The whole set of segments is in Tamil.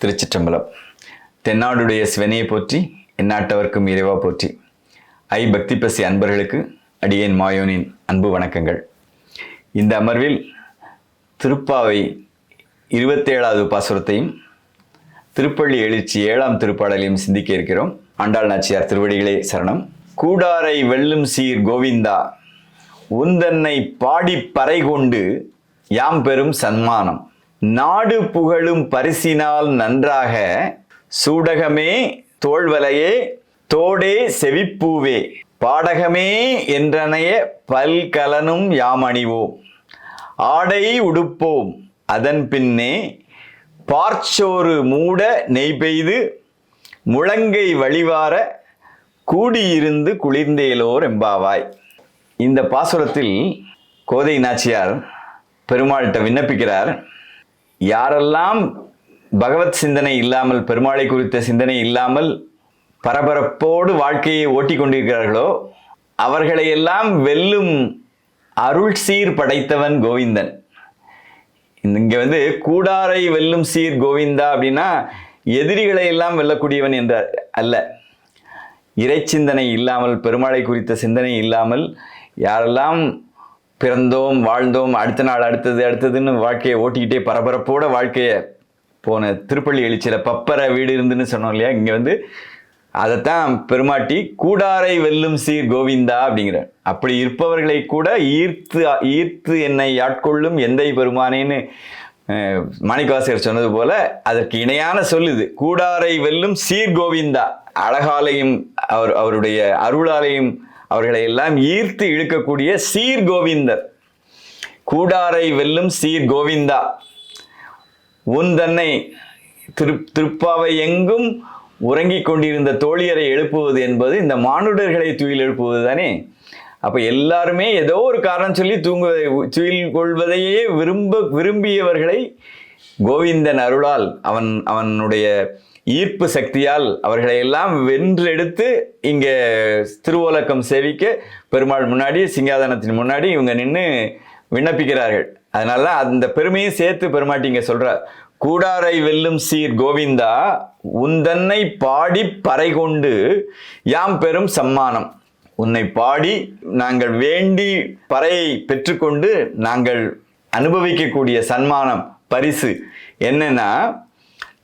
திருச்சிற்றம்பலம். தென்னாடுடைய சிவனையை போற்றி எந்நாட்டவர்க்கும் இறைவா போற்றி. ஐ பக்தி பசி அன்பர்களுக்கு அடியேன் மாயோனின் அன்பு வணக்கங்கள். இந்த அமர்வில் திருப்பாவை இருபத்தேழாவது பாசுரத்தையும் திருப்பள்ளி எழுச்சி ஏழாம் திருப்பாடலையும் சிந்திக்க இருக்கிறோம். ஆண்டாள் நாச்சியார் திருவடிகளே சரணம். கூடாரை வெல்லும் சீர் கோவிந்தா உந்தன்னை பாடிப் பறை கொண்டு யாம் பெறும் சன்மானம். நாடு புகழும் பரிசினால் நன்றாக சூடகமே தோல்வலையே தோடே செவிப்பூவே. பாடகமே என்றனைய பல்கலனும் யாமணிவோம். ஆடை உடுப்போம் அதன் பின்னே பார்ச்சோறு மூட நெய் பெய்து முழங்கை வழிவார கூடியிருந்து குளிர்ந்தேலோர் எம்பாவாய். இந்த பாசுரத்தில் கோதை நாச்சியார் பெருமாள்கிட்ட விண்ணப்பிக்கிறார். யாரெல்லாம் பகவத் சிந்தனை இல்லாமல் பெருமாளை குறித்த சிந்தனை இல்லாமல் பரபரப்போடு வாழ்க்கையை ஓட்டிக் கொண்டிருக்கிறார்களோ அவர்களையெல்லாம் வெல்லும் அருள் சீர் படைத்தவன் கோவிந்தன். இங்கே வந்து கூடாரை வெல்லும் சீர் கோவிந்தா அப்படின்னா எதிரிகளை எல்லாம் வெல்லக்கூடியவன் என்ற அல்ல. இறைச்சிந்தனை இல்லாமல் பெருமாளை குறித்த சிந்தனை இல்லாமல் யாரெல்லாம் பிறந்தோம் வாழ்ந்தோம் அடுத்த நாள் அடுத்தது அடுத்ததுன்னு வாழ்க்கையை ஓட்டிக்கிட்டே பரபரப்போட வாழ்க்கையை போன திருப்பள்ளி எழுச்சியில் பப்பர வீடு இருந்துன்னு சொன்னோம் இல்லையா? இங்கே வந்து அதைத்தான் பெருமாட்டி கூடாரை வெல்லும் சீர் கோவிந்தா அப்படிங்கிற அப்படி இருப்பவர்களை கூட ஈர்த்து ஈர்த்து என்னை ஆட்கொள்ளும் எந்தை பெருமானேன்னு அஹ், மாணிக்கவாசகர் சொன்னது போல அதற்கு இணையான சொல்லுது. கூடாரை வெல்லும் சீர் கோவிந்தா. அழகாலையும் அவர் அவருடைய அருளாலையும் அவர்களை எல்லாம் ஈர்த்து இழுக்கக்கூடிய சீர் கோவிந்தர். கூடாரை வெல்லும் சீர் கோவிந்தா. உன் தன்னை திரு திருப்பாவை எங்கும் உறங்கிக் கொண்டிருந்த தோழியரை எழுப்புவது என்பது இந்த மானுடர்களை துயில் எழுப்புவது தானே? அப்போ எல்லாருமே ஏதோ ஒரு காரணம் சொல்லி தூங்குவதை துயில் கொள்வதையே விரும்ப விரும்பியவர்களை கோவிந்தன் அருளால் அவன் அவனுடைய ஈர்ப்பு சக்தியால் அவர்களை எல்லாம் வென்றெடுத்து இங்கே திருவோலக்கம் சேவிக்க பெருமாள் முன்னாடி சிங்காதனத்தின் முன்னாடி இவங்க நின்று விண்ணப்பிக்கிறார்கள். அதனால அந்த பெருமையும் சேர்த்து பெருமாட்டி இங்க சொல்றார். கூடாரை வெல்லும் சீர் கோவிந்தா உந்தன்னை பாடி பறை கொண்டு யாம் பெறும் சம்மானம். உன்னை பாடி நாங்கள் வேண்டி பறையை பெற்றுக்கொண்டு நாங்கள் அனுபவிக்கக்கூடிய சன்மானம் பரிசு. என்னன்னா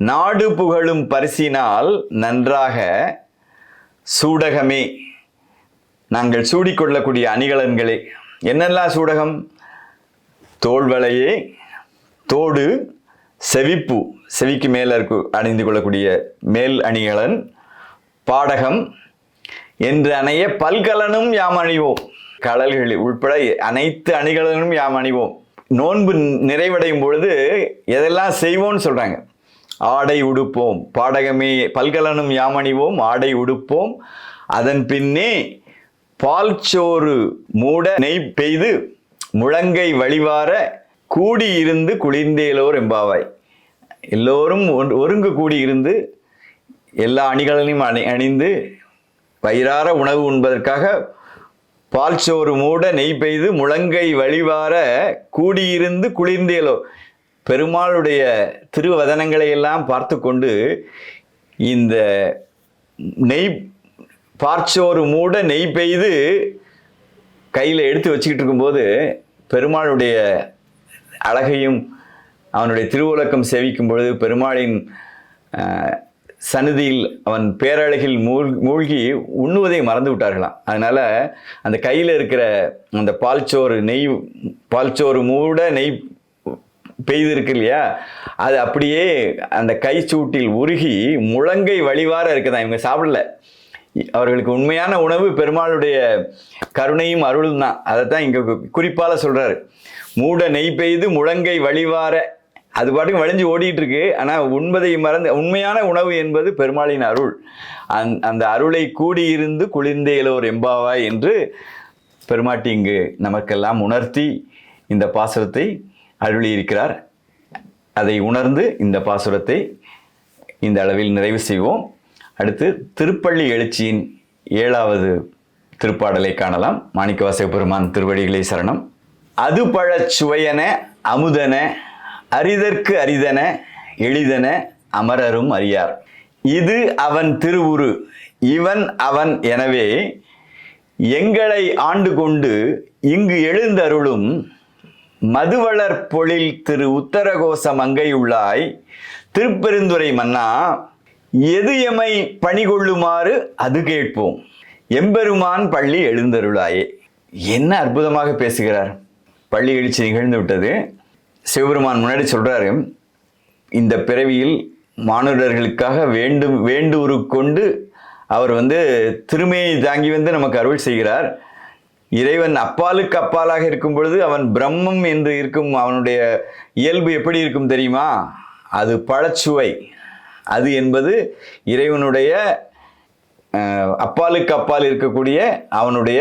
நாடு புகழும் பரிசினால் நன்றாக சூடகமே. நாங்கள் சூடிக்கொள்ளக்கூடிய அணிகலன்களே. என்னெல்லாம் சூடகம்? தோல்வளையே தோடு செவிப்பு. செவிக்கு மேலே இருக்கு அணிந்து கொள்ளக்கூடிய மேல் அணிகலன் பாடகம். என்று அணைய பல்கலனும் யாம் அணிவோம். கடல்கள் உட்பட அனைத்து அணிகலனும் யாம் அணிவோம். நோன்பு நிறைவடையும் பொழுது எதெல்லாம் செய்வோம்னு சொல்கிறாங்க ஆடை உடுப்போம். பாடகமே பல்கலனும் யாம் அணிவோம் ஆடை உடுப்போம். அதன் பின்னே பால் சோறு மூட நெய் பெய்து முழங்கை வழிவார கூடியிருந்து குளிர்ந்தேலோர் எம்பாவாய் எல்லோரும் ஒன்று- ஒருங்கு கூடியிருந்து எல்லா அணிகளையும் அணி அணிந்து வயிறார உணவு உண்பதற்காக பால் சோறு மூட நெய் பெய்து முழங்கை வழிவார கூடியிருந்து குளிர்ந்தேலோ பெருமாளுடைய திருவதனங்களை எல்லாம் பார்த்து கொண்டு இந்த நெய் பார்ச்சோறு மூட நெய் பெய்து கையில் எடுத்து வச்சுக்கிட்டு இருக்கும்போது பெருமாளுடைய அழகையும் அவனுடைய திருவுலக்கம் சேவிக்கும் பொழுது பெருமாளின் சன்னதியில் அவன் பேரழகில் மூழ் மூழ்கி உண்ணுவதை மறந்து விட்டார்களாம். அதனால் அந்த கையில் இருக்கிற அந்த பால்ச்சோறு நெய் பால்ச்சோறு மூட நெய் பெய்து இருக்கு இல்லையா அது அப்படியே அந்த கை சூட்டில் உருகி முழங்கை வழிவார இருக்குதான். இவங்க சாப்பிடல. அவர்களுக்கு உண்மையான உணவு பெருமாளுடைய கருணையும் அருளும் தான். அதைத்தான் இங்கே குறிப்பால சொல்கிறாரு மூட நெய் பெய்து முழங்கை வழிவார அது பாட்டுக்கு வழிஞ்சு ஓடிட்டு இருக்கு ஆனால் உண்பதை மறந்து உண்மையான உணவு என்பது பெருமாளின் அருள். அந் அந்த அருளை கூடியிருந்து குளிர்ந்தேலோர் எம்பாவாய் என்று பெருமாட்டி இங்கு நமக்கெல்லாம் உணர்த்தி இந்த பாசுரத்தை அருளியிருக்கிறார். அதை உணர்ந்து இந்த பாசுரத்தை இந்த அளவில் நிறைவு செய்வோம். அடுத்து திருப்பள்ளி எழுச்சியின் ஏழாவது திருப்பாடலை காணலாம். மாணிக்கவாசக பெருமான் திருவடிகளை சரணம். அது பழச் சுவையன அமுதன அரிதற்கு அரிதன எளிதன அமரரும் அறியார். இது அவன் திருவுரு இவன் அவன் எனவே எங்களை ஆண்டு கொண்டு இங்கு எழுந்தருளும் மதுவளர் பொழில் திரு உத்தரகோச மங்கையுள்ளாய் திருப்பெருந்துறை மன்னா எது எமை பணிகொள்ளுமாறு அது கேட்போம். எம்பெருமான் பள்ளி எழுந்தருளாயே. என்ன அற்புதமாக பேசுகிறார். பள்ளி எழுச்சி நிகழ்ந்து விட்டது. சிவபெருமான் முன்னாடி சொல்றாரு இந்த பிறவியில் மானுடர்களுக்காக வேண்டும் வேண்டுரு கொண்டு அவர் வந்து திருமையை தாங்கி வந்து நமக்கு அருள் செய்கிறார். இறைவன் அப்பாலுக்கு அப்பாலாக இருக்கும் பொழுது அவன் பிரம்மம் என்று இருக்கும் அவனுடைய இயல்பு எப்படி இருக்கும் தெரியுமா? அது பழச்சுவை. அது என்பது இறைவனுடைய அப்பாலுக்கு அப்பால் இருக்கக்கூடிய அவனுடைய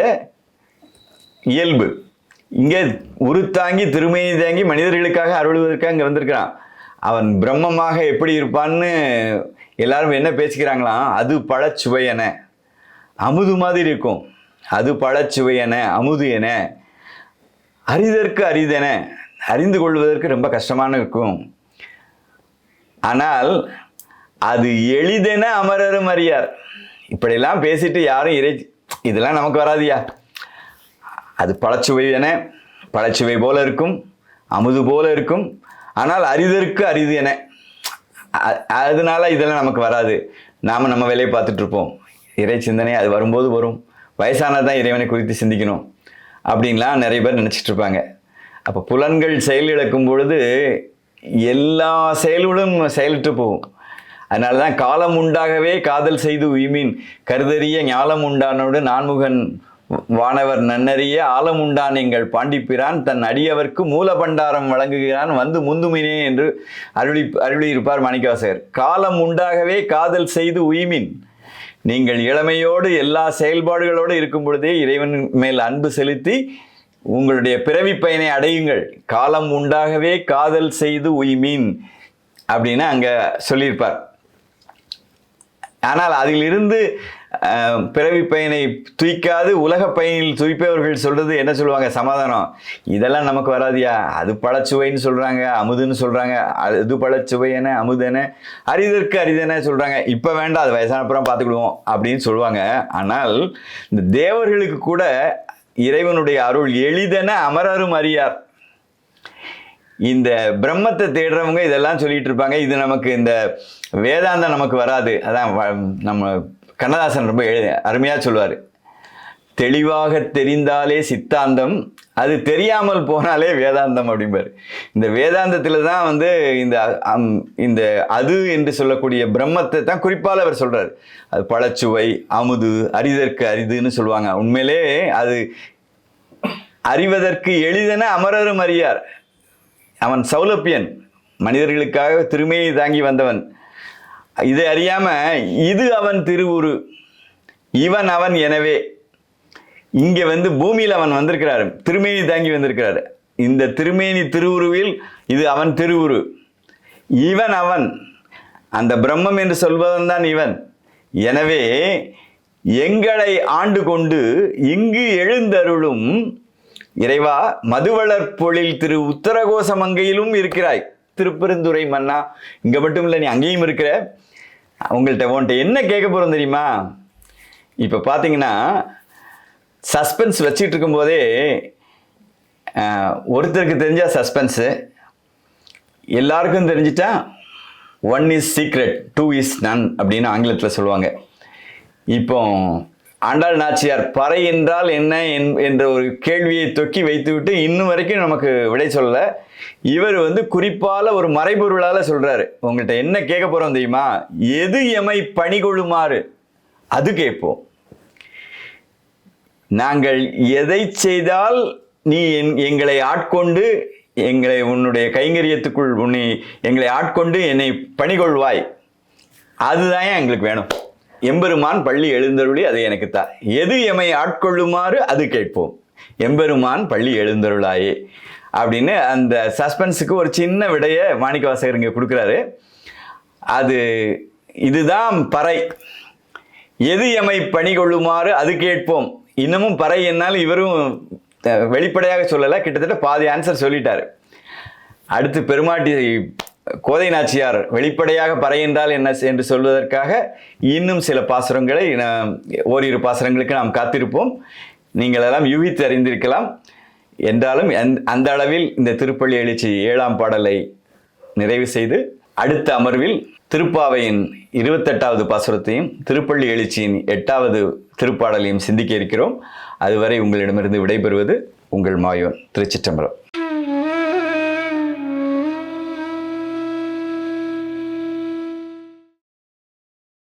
இயல்பு. இங்கே உருத்தாங்கி திருமையை தாங்கி மனிதர்களுக்காக அருள்வதற்காக இங்கே வந்திருக்கிறான். அவன் பிரம்மமாக எப்படி இருப்பான்னு எல்லாரும் என்ன பேசிக்கிறாங்களாம்? அது பழச்சுவை என. அமுது மாதிரி இருக்கும். அது பழச்சுவையன அமுது என அரிதற்கு அரிதென அறிந்து கொள்வதற்கு ரொம்ப கஷ்டமான இருக்கும். ஆனால் அது எளிதென அமரரும் அறியார். இப்படியெல்லாம் பேசிட்டு யாரும் இறை இதெல்லாம் நமக்கு வராதியா? அது பழச்சுவை என பழச்சுவை போல இருக்கும் அமுது போல இருக்கும். ஆனால் அரிதற்கு அரிது என அதனால இதெல்லாம் நமக்கு வராது. நாம் நம்ம வேலையை பார்த்துட்ருப்போம் இறை சிந்தனை அது வரும்போது வரும். வயசானதான் இறைவனை குறித்து சிந்திக்கணும். அப்படின்லாம் நிறைய பேர் நினச்சிட்டு இருப்பாங்க. அப்போ புலன்கள் செயல் இழக்கும் பொழுது எல்லா செயல்களும் செயலிட்டு போகும். அதனால தான் காலம் உண்டாகவே காதல் செய்து உய்மீன் கருதறிய ஞாலம் உண்டானோடு நான்முகன் வானவர் நன்னறிய ஆலம் உண்டான் எங்கள் பாண்டிப்பிரான் தன் அடியவர்க்கு மூல பண்டாரம் வழங்குகிறான் வந்து முந்துமினே என்று அருளி அருளியிருப்பார் மாணிக்கவாசகர். காலம் உண்டாகவே காதல் செய்து உய்மின் நீங்கள் இளமையோடு எல்லா செயல்பாடுகளோடு இருக்கும் பொழுதே இறைவன் மேல் அன்பு செலுத்தி உங்களுடைய பிறவி பயனை அடையுங்கள். காலம் உண்டாகவே காதல் செய்து உய்மீன் அப்படின்னு அங்க சொல்லியிருப்பார். ஆனால் அதிலிருந்து பிறவி பயனை தூய்க்காது உலக பயனில் தூய்ப்பவர்கள் சொல்றது என்ன சொல்லுவாங்க? சமாதானம். இதெல்லாம் நமக்கு வராதியா? அது பழச்சுவைன்னு சொல்றாங்க அமுதுன்னு சொல்றாங்க. அது பழச்சுவையன அமுதென அரிதற்கு அரிதென சொல்றாங்க. இப்ப வேண்டாம் அது வயசானப்புறம் பார்த்துக்கிடுவோம் அப்படின்னு சொல்லுவாங்க. ஆனால் இந்த தேவர்களுக்கு கூட இறைவனுடைய அருள் எளிதென அமரரும் அறியார். இந்த பிரம்மத்தை தேடுறவங்க இதெல்லாம் சொல்லிட்டு இருப்பாங்க. இது நமக்கு இந்த வேதாந்தம் நமக்கு வராது. அதான் நம்ம கண்ணதாசன் ரொம்ப எழு- அருமையாக சொல்லுவார். தெளிவாக தெரிந்தாலே சித்தாந்தம் அது தெரியாமல் போனாலே வேதாந்தம் அப்படிம்பார். இந்த வேதாந்தத்தில் தான் வந்து இந்த அம், இந்த அது என்று சொல்லக்கூடிய பிரம்மத்தை தான் குறிப்பால் அவர் சொல்கிறார் அது பழச்சுவை அமுது அரிதற்கு அரிதுன்னு சொல்லுவாங்க. உண்மையிலே அது அறிவதற்கு எளிதென அமரரும் அறியார். அவன் சௌலப்பியன் மனிதர்களுக்காக திருமையை தாங்கி வந்தவன். இதை அறியாம இது அவன் திருவுரு. இவன் அவன் எனவே. இங்க வந்து பூமியில் அவன் வந்திருக்கிறாரு. திருமேனி தாங்கி வந்திருக்கிறாரு. இந்த திருமேனி திருவுருவில் இது அவன் திருவுரு. இவன் அவன். அந்த பிரம்மம் என்று சொல்வதன் தான் இவன். எனவே எங்களை ஆண்டு கொண்டு இங்கு எழுந்தருளும் இறைவா மதுவளர் பொழில் திரு உத்தரகோச மங்கையிலும் இருக்கிறாய். திருப்பெருந்துறை மன்னா இங்கே மட்டும் இல்லை நீ அங்கேயும் இருக்கிற. உங்கள்கிட்ட உன்கிட்ட என்ன கேட்க போகிறோம் தெரியுமா? இப்போ பார்த்தீங்கன்னா சஸ்பென்ஸ் வச்சுட்டு இருக்கும்போதே ஒருத்தருக்கு தெரிஞ்சால் சஸ்பென்ஸு எல்லாருக்கும் தெரிஞ்சிட்டா one is secret two is none அப்படின்னு ஆங்கிலத்தில் சொல்லுவாங்க. இப்போ ஆண்டாள் நாச்சியார் பறை என்றால் என்ன என்- என்ற ஒரு கேள்வியை தொக்கி வைத்துவிட்டு இன்னும் வரைக்கும் நமக்கு விடை சொல்ல இவர் வந்து குறிப்பால ஒரு மறைபொருளால சொல்றாரு. உங்கள்கிட்ட என்ன கேட்க போறோம் தெரியுமா? எது எமை பணிகொள்ளுமாறு? அது கேட்போம். நாங்கள் எதை செய்தால் நீ என்- எங்களை ஆட்கொண்டு எங்களை உன்னுடைய கைங்கரியத்துக்குள் உன்னை எங்களை ஆட்கொண்டு என்னை பணிகொள்வாய்? அதுதான் எங்களுக்கு வேணும். எம்பெருமான் பள்ளி எழுந்தருளி அது எனக்கு தா எது எமை ஆட்கொள்ளுமாறு அது கேட்போம். எம்பெருமான் பள்ளி எழுந்தருளாயே அப்படின்னு அந்த சஸ்பென்ஸுக்கு ஒரு சின்ன விடையை மாணிக்க வாசகர் இங்கே கொடுக்குறாரு. அது இதுதான் பறை. எது எமை பணி கொள்ளுமாறு அது கேட்போம். இன்னமும் பறை என்னால் இவரும் வெளிப்படையாக சொல்லலை கிட்டத்தட்ட பாதி ஆன்சர் சொல்லிட்டார். அடுத்து பெருமாட்டி கோதை நாச்சியார் வெளிப்படையாக பறையின்றால் என்ன என்று சொல்வதற்காக இன்னும் சில பாசுரங்களை நாம் ஓரிரு பாசுரங்களுக்கு நாம் காத்திருப்போம். நீங்கள் எல்லாம் யூகித்து அறிந்திருக்கலாம். என்றாலும் அந்த- அந்த அளவில் இந்த திருப்பள்ளி எழுச்சி ஏழாம் பாடலை நிறைவு செய்து அடுத்த அமர்வில் திருப்பாவையின் இருபத்தெட்டாவது பாசுரத்தையும் திருப்பள்ளி எழுச்சியின் எட்டாவது திருப்பாடலையும் சிந்திக்க இருக்கிறோம். அதுவரை உங்களிடமிருந்து விடைபெறுவது உங்கள் மாயோன் திருச்சிற்றம்பரம்